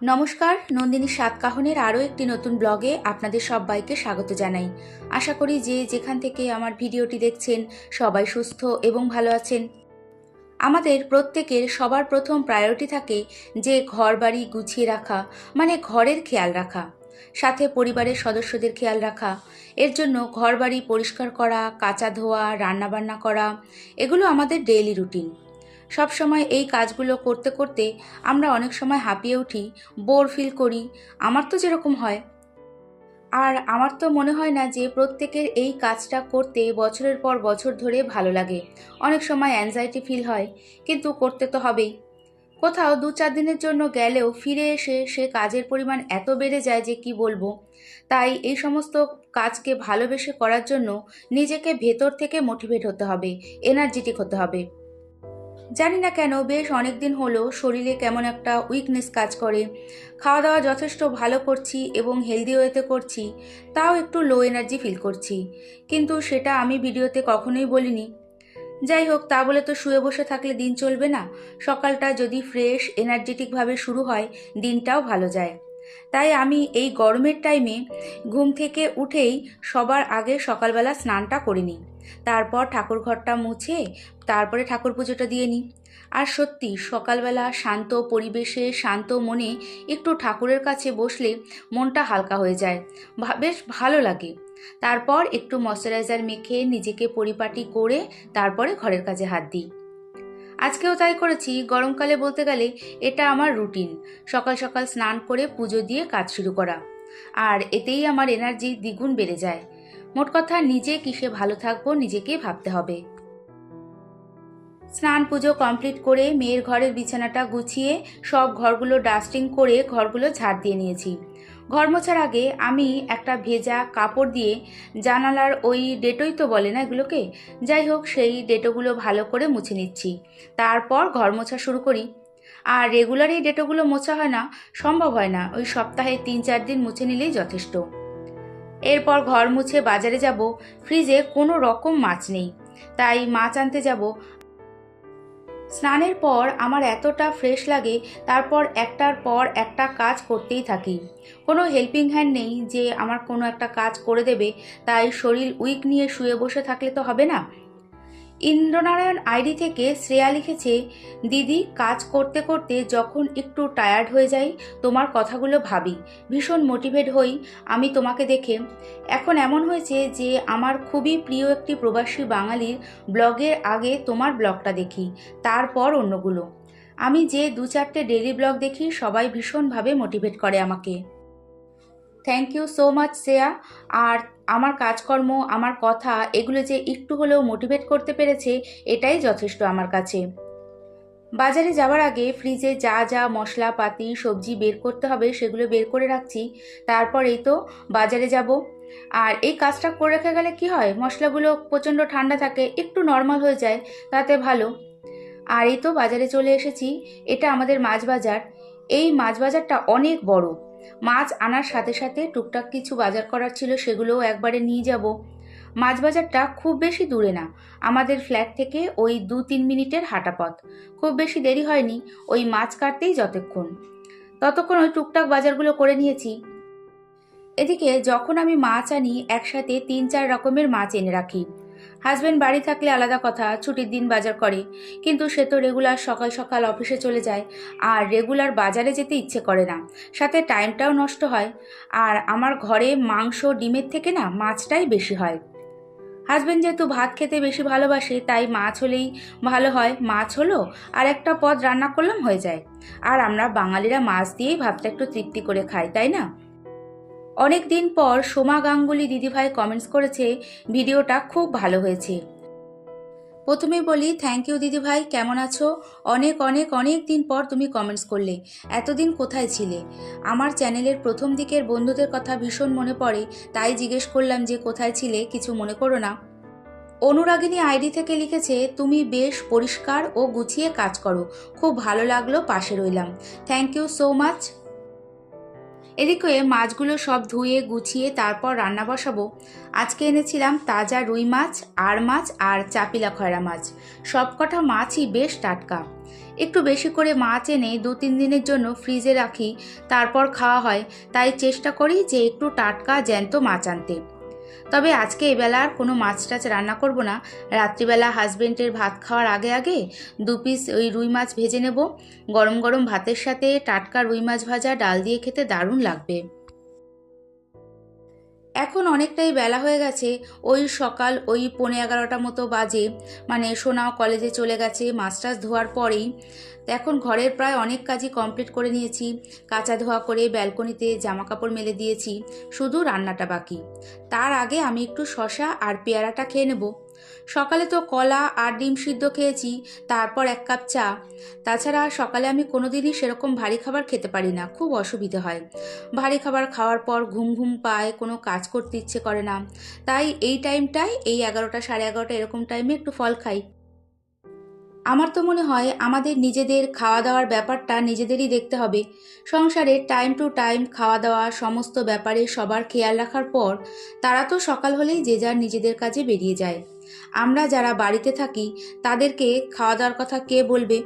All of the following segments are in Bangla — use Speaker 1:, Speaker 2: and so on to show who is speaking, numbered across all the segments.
Speaker 1: নমস্কার, নন্দিনী সাতকাহনের আরও একটি নতুন ব্লগে আপনাদের সবাইকে স্বাগত জানাই। আশা করি যে যেখান থেকে আমার ভিডিওটি দেখছেন, সবাই সুস্থ এবং ভালো আছেন। আমাদের প্রত্যেকের সবার প্রথম প্রায়োরিটি থাকে যে ঘর বাড়ি গুছিয়ে রাখা মানে ঘরের খেয়াল রাখা, সাথে পরিবারের সদস্যদের খেয়াল রাখা, এর জন্য ঘর বাড়ি পরিষ্কার করা, কাচা ধোয়া, রান্নাবান্না করা, এগুলো আমাদের ডেইলি রুটিন সবসময় এই কাজগুলো করতে করতে আমরা অনেক সময় হাঁপিয়ে উঠি বোর ফিল করি। আমার তো যেরকম হয়। আর আমার তো মনে হয় না যে প্রত্যেকের এই কাজটা করতে বছরের পর বছর ধরে ভালো লাগে। অনেক সময় অ্যাংজাইটি ফিল হয়, কিন্তু করতে তো হবেই। কোথাও দু চার দিনের জন্য গেলেও ফিরে এসে সে কাজের পরিমাণ এত বেড়ে যায় যে কি বলব? তাই এই সমস্ত কাজকে ভালোবেসে করার জন্য নিজেকে ভেতর থেকে মোটিভেট হতে হবে এনার্জেটিক হতে হবে। জানি না কেন, বেশ অনেক দিন হলো, শরীরে কেমন একটা উইকনেস কাজ করে। খাওয়া দাওয়া যথেষ্ট ভালো করছি এবং হেলদি ওয়েতে করছি, তাও একটু লো এনার্জি ফিল করছি। কিন্তু সেটা আমি ভিডিওতে কখনোই বলিনি। যাই হোক, তা বলে তো শুয়ে বসে থাকলে দিন চলবে না? সকালটা যদি ফ্রেশ এনার্জেটিকভাবে শুরু হয়, দিনটাও ভালো যায়। তাই আমি এই গরমের টাইমে ঘুম থেকে উঠেই সবার আগে সকালবেলা স্নানটা করে নিই। তারপর ঠাকুর ঘরটা মুছে তারপরে ঠাকুর পুজোটা দিয়ে নিই। আর সত্যি, সকালবেলা শান্ত পরিবেশে, শান্ত মনে একটু ঠাকুরের কাছে বসলে মনটা হালকা হয়ে যায়। বেশ ভালো লাগে। তারপর একটু ময়শ্চারাইজার মেখে নিজেকে পরিপাটি করে তারপরে ঘরের কাজে হাত দিই। আজকেও তাই করেছি, গরমকালে বলতে গেলে এটা আমার রুটিন। সকাল সকাল স্নান করে পুজো দিয়ে কাজ শুরু করা। আর এতেই আমার এনার্জি দ্বিগুণ বেড়ে যায়। মোট কথা নিজে কিসে ভালো থাকব নিজেকেই ভাবতে হবে। স্নান পুজো কমপ্লিট করে মেয়ের ঘরের বিছানাটা গুছিয়ে সব ঘরগুলো ডাস্টিং করে ঘরগুলো ঝাড় দিয়ে নিয়েছি। ঘর মোছার আগে আমি একটা ভেজা কাপড় দিয়ে জানালার ওই ডেটোই তো বলে না এগুলোকে? যাই হোক, সেই ডেটোগুলো ভালো করে মুছে নিচ্ছি। তারপর ঘর মোছা শুরু করি। আর রেগুলার এই ডেটোগুলো মোছা হয় না, সম্ভব হয় না। ওই সপ্তাহে তিন চার দিন মুছে নিলেই যথেষ্ট। এরপর ঘর মুছে বাজারে যাব। ফ্রিজে কোনো রকম মাছ নেই। তাই মাছ আনতে যাব। স্নানের পর আমার এতটা ফ্রেশ লাগে, তারপর একটার পর একটা কাজ করতেই থাকি। কোনো হেল্পিং হ্যান্ড নেই যে আমার কোনো একটা কাজ করে দেবে, তাই শরীর উইক নিয়ে শুয়ে বসে থাকলে তো হবে না। ইন্দ্রনারায়ণ আইডি থেকে শ্রেয়া লিখেছে, দিদি, কাজ করতে করতে যখন একটু টায়ার্ড হয়ে যাই, তোমার কথাগুলো ভাবি। ভীষণ মোটিভেট হই, আমি তোমাকে দেখে। এখন এমন হয়েছে যে, আমার খুবই প্রিয় একটি প্রবাসী বাঙালির ব্লগের আগে তোমার ব্লগটা দেখি, তারপর অন্যগুলো। আমি যে দু চারটে ডেলি ব্লগ দেখি, সবাই ভীষণভাবে মোটিভেট করে আমাকে। Thank you so much Shreya. আর আমার কাজকর্ম, আমার কথা, এগুলো যে একটু হলেও মোটিভেট করতে পেরেছে, এটাই যথেষ্ট আমার কাছে। বাজারে যাওয়ার আগে ফ্রিজে যা যা মশলাপাতি সবজি বের করতে হবে, সেগুলো বের করে রাখছি। তারপর এই তো বাজারে যাব। আর এই কাজটা করে রেখে গেলে কি হয়? মশলাগুলো প্রচণ্ড ঠান্ডা থাকে, একটু নর্মাল হয়ে যায়, তাতে ভালো। আর এই তো বাজারে চলে এসেছি। এটা আমাদের মাছ বাজার। এই মাছ বাজারটা অনেক বড়। মাছ আনার সাথে সাথে টুকটাক কিছু বাজার করার ছিল, সেগুলোও একবারে নিয়ে যাব। মাছ বাজারটা খুব বেশি দূরে না, আমাদের ফ্ল্যাট থেকে ওই দু তিন মিনিটের হাঁটা পথ। খুব বেশি দেরি হয়নি, ওই মাছ কাটতেই যতক্ষণ। ততক্ষণ ওই টুকটাক বাজারগুলো করে নিয়েছি। এদিকে যখন আমি মাছ আনি, একসাথে তিন চার রকমের মাছ এনে রাখি। হাজব্যান্ড বাড়ি থাকলে আলাদা কথা, ছুটির দিন বাজার করে। কিন্তু সে তো রেগুলার সকাল সকাল অফিসে চলে যায়, আর রেগুলার বাজারে যেতে ইচ্ছে করে না। সাথে টাইমটাও নষ্ট হয়, আর আমার ঘরে মাংস, ডিমের থেকে না মাছটাই বেশি হয়। হাজব্যান্ড যেহেতু ভাত খেতে বেশি ভালোবাসে, তাই মাছ হলেই ভালো হয়। মাছ হলো আর একটা পদ রান্না করলাম হয়ে যায়। আর আমরা বাঙালিরা মাছ দিয়েই ভাতটা একটু তৃপ্তি করে খাই, তাই না? অনেক দিন পর সোমা গাঙ্গুলি দিদিভাই কমেন্টস করেছে, ভিডিওটা খুব ভালো হয়েছে। প্রথমে বলি থ্যাংক ইউ দিদিভাই, কেমন আছো? অনেক অনেক অনেক দিন পর তুমি কমেন্টস করলে, এতদিন কোথায় ছিলে? আমার চ্যানেলের প্রথম দিকের বন্ধুদের কথা ভীষণ মনে পড়ে, তাই জিজ্ঞেস করলাম যে, কোথায় ছিলে? কিছু মনে করো না। অনুরাগিনী আইডি থেকে লিখেছে, তুমি বেশ পরিষ্কার ও গুছিয়ে কাজ করো, খুব ভালো লাগল, পাশে রইলাম। থ্যাংক ইউ সো মাচ এদিকে মাছগুলো সব ধুয়ে, গুছিয়ে তারপর রান্না বসাবো। আজকে এনেছিলাম তাজা রুই মাছ আর মাছ আর চাপিলা খয়রা মাছ। সব কটা মাছই বেশ টাটকা। একটু বেশি করে মাছ এনে দু তিন দিনের জন্য ফ্রিজে রাখি, তারপর খাওয়া হয়। তাই চেষ্টা করি যে একটু টাটকা, জ্যান্ত মাছ আনতে। তবে আজকে এবেলা আর কোনো মাছ টাছ রান্না করব না। রাত্রিবেলা হাজবেন্ডের ভাত খাওয়ার আগে আগে দু পিস ওই রুই মাছ ভেজে নেব। গরম গরম ভাতের সাথে টাটকা রুই মাছ ভাজা, ডাল দিয়ে খেতে দারুণ লাগবে। এখন অনেকটাই বেলা হয়ে গেছে। ওই সকাল ওই পনে এগারোটা মতো বাজে। মানে সোনাও কলেজে চলে গেছে মাস্টার্স ধোয়ার পরেই। এখন ঘরের প্রায় অনেক কাজই কমপ্লিট করে নিয়েছি। কাঁচা ধোয়া করে ব্যালকনিতে জামা কাপড় মেলে দিয়েছি। শুধু রান্নাটা বাকি। তার আগে আমি একটু শশা আর পেয়ারাটা খেয়ে নেব। সকালে তো কলা আর ডিম সিদ্ধ খেয়েছি, তারপর এক কাপ চা। তাছাড়া সকালে আমি কোনোদিনই সেরকম ভারী খাবার খেতে পারি না, খুব অসুবিধে হয়। ভারী খাবার খাওয়ার পর ঘুম ঘুম পায়, কোনো কাজ করতে ইচ্ছে করে না। তাই এই টাইমটাই এই এগারোটা সাড়ে এগারোটা এরকম টাইমে একটু ফল খাই। আমার তো মনে হয় আমাদের নিজেদের খাওয়া দাওয়ার ব্যাপারটা নিজেদেরই দেখতে হবে। সংসারে টাইম টু টাইম খাওয়া দাওয়া সমস্ত ব্যাপারে সবার খেয়াল রাখার পর তারা তো সকাল হলেই যে যার নিজেদের কাজে বেরিয়ে যায়। আমরা যারা বাড়িতে থাকি তাদেরকে খাওয়া দাওয়ার কথা কে বলবে?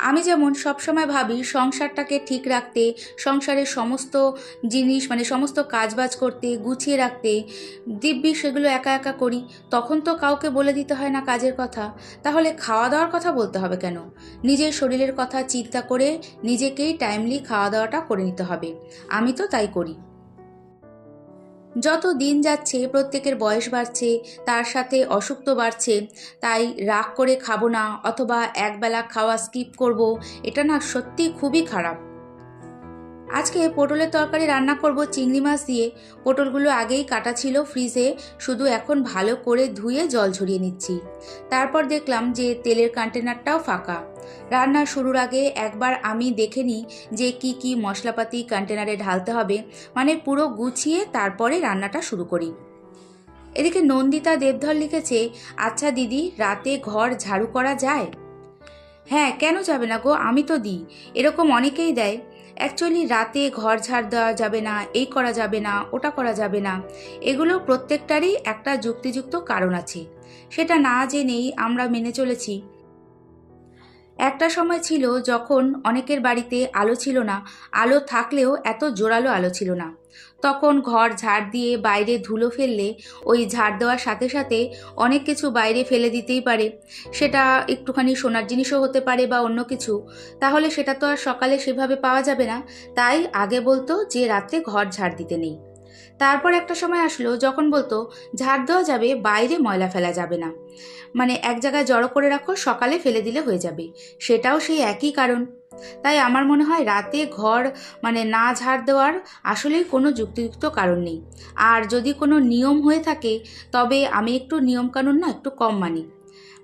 Speaker 1: আমি যেমন সবসময় ভাবি, সংসারটাকে ঠিক রাখতে, সংসারের সমস্ত জিনিস মানে সমস্ত কাজবাজ করতে, গুছিয়ে রাখতে, দিব্যি সেগুলো একা একা করি, তখন তো কাউকে বলে দিতে হয় না কাজের কথা। তাহলে খাওয়া দাওয়ার কথা বলতে হবে কেন? নিজের শরীরের কথা চিন্তা করে নিজেকেই টাইমলি খাওয়া দাওয়াটা করে নিতে হবে। আমি তো তাই করি। যত দিন যাচ্ছে, প্রত্যেকের বয়স বাড়ছে, তার সাথে অসুখ তো বাড়ছে, তাই রাগ করে খাব না অথবা একবেলা খাওয়া স্কিপ করব, এটা না সত্যি খুবই খারাপ। আজকে পটলের তরকারি রান্না করব চিংড়ি মাছ দিয়ে। পটলগুলো আগেই কাটা ছিল ফ্রিজে, শুধু এখন ভালো করে ধুয়ে জল ঝরিয়ে নিচ্ছি। তারপর দেখলাম যে তেলের কন্টেনারটাও ফাঁকা। রান্না শুরুর আগে একবার আমি দেখে নিই যে কি কি মশলাপাতি কন্টেনারে ঢালতে হবে মানে পুরো গুছিয়ে তারপরে রান্নাটা শুরু করি। এদিকে নন্দিতা দেবধর লিখেছে আচ্ছা দিদি, রাতে ঘর ঝাড়ু করা যায়? হ্যাঁ কেন যাবে না গো, আমি তো দিই। এরকম অনেকেই দেয়। অ্যাকচুয়ালি রাতে ঘর ঝাড় দেওয়া যাবে না, এই করা যাবে না, ওটা করা যাবে না। এগুলো প্রত্যেকটারই একটা যুক্তিযুক্ত কারণ আছে। সেটা না জেনেই আমরা মেনে চলেছি। একটা সময় ছিল যখন অনেকের বাড়িতে আলো ছিল না, আলো থাকলেও এত জোরালো আলো ছিল না। তখন ঘর ঝাড় দিয়ে বাইরে ধুলো ফেললে ওই ঝাড় দেওয়ার সাথে সাথে অনেক কিছু বাইরে ফেলে দিতেই পারে। সেটা একটুখানি সোনার জিনিসও হতে পারে বা অন্য কিছু। তাহলে সেটা তো আর সকালে সেভাবে পাওয়া যাবে না। তাই আগে বলতো যে রাতে ঘর ঝাড় দিতে নেই। তারপর একটা সময় আসলো যখন বলতো, ঝাড় দেওয়া যাবে, বাইরে ময়লা ফেলা যাবে না। মানে এক জায়গায় জড়ো করে রাখো, সকালে ফেলে দিলে হয়ে যাবে। সেটাও সেই একই কারণ। তাই আমার মনে হয় রাতে ঘর মানে না ঝাড় দেওয়ার আসলেই কোনো যুক্তিযুক্ত কারণ নেই। আর যদি কোনো নিয়ম হয়ে থাকে, তবে আমি একটু নিয়মকানুন না, একটু কম মানি।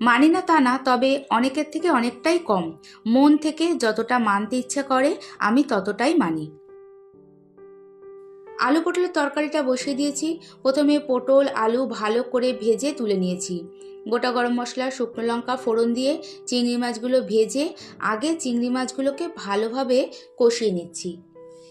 Speaker 1: মানি না তা না, তবে অনেকের থেকে অনেকটাই কম। মন থেকে যতটা মানতে ইচ্ছা করে, আমি ততটাই মানি। আলু পটলের তরকারিটা বসিয়ে দিয়েছি। প্রথমে পটল, আলু ভালো করে ভেজে তুলে নিয়েছি। গোটা গরম মশলা, শুকনো লঙ্কা, ফোড়ন দিয়ে চিংড়ি মাছগুলো ভেজে আগে চিংড়ি মাছগুলোকে ভালোভাবে কষিয়ে নিচ্ছি।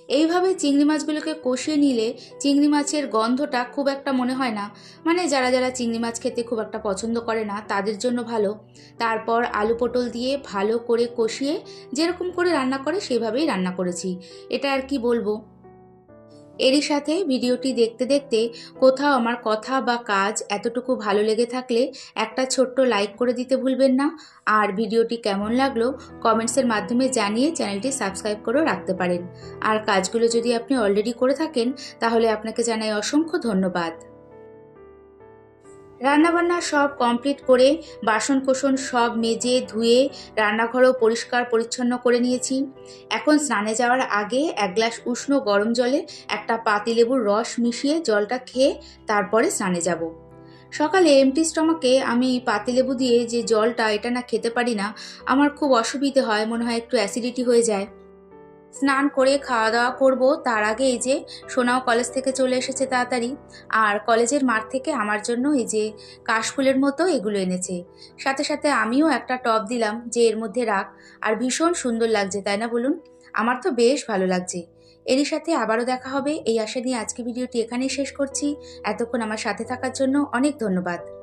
Speaker 1: এইভাবে চিংড়ি মাছগুলোকে কষিয়ে নিলে চিংড়ি মাছের গন্ধটা খুব একটা মনে হয় না। মানে যারা যারা চিংড়ি মাছ খেতে খুব একটা পছন্দ করে না, তাদের জন্য ভালো। তারপর আলু পটল দিয়ে ভালো করে কষিয়ে যেরকম করে রান্না করে, সেভাবেই রান্না করেছি। এটা আর কি বলব? এরই সাথে ভিডিওটি দেখতে দেখতে কোথাও আমার কথা বা কাজ এতটুকু ভালো লেগে থাকলে একটা ছোট্ট লাইক করে দিতে ভুলবেন না। আর ভিডিওটি কেমন লাগল কমেন্টসের মাধ্যমে জানিয়ে চ্যানেলটি সাবস্ক্রাইব করেও রাখতে পারেন। আর কাজগুলো যদি আপনি অলরেডি করে থাকেন, তাহলে আপনাকে জানাই অসংখ্য ধন্যবাদ। রান্নাবান্না সব কমপ্লিট করে বাসন কোসন সব মেজে ধুয়ে রান্নাঘরও পরিষ্কার পরিচ্ছন্ন করে নিয়েছি। এখন স্নানে যাওয়ার আগে এক গ্লাস উষ্ণ গরম জলে একটা পাতিলেবুর রস মিশিয়ে জলটা খেয়ে তারপরে স্নানে যাব। সকালে এমটি স্টমাকে আমি পাতিলেবু দিয়ে যে জলটা এটা না খেতে পারি না, আমার খুব অসুবিধে হয়, মনে হয় একটু অ্যাসিডিটি হয়ে যায়। স্নান করে খাওয়া দাওয়া করব। তার আগে এই যে সোনাও কলেজ থেকে চলে এসেছে তাড়াতাড়ি। আর কলেজের মাঠ থেকে আমার জন্য এই যে কাশফুলের মতো এগুলো এনেছে। সাথে সাথে আমিও একটা টপ দিলাম যে এর মধ্যে রাখ। আর ভীষণ সুন্দর লাগছে, তাই না বলুন? আমার তো বেশ ভালো লাগছে। এরই সাথে আবারও দেখা হবে। এই আশা নিয়ে আজকে ভিডিওটি এখানেই শেষ করছি। এতক্ষণ আমার সাথে থাকার জন্য অনেক ধন্যবাদ।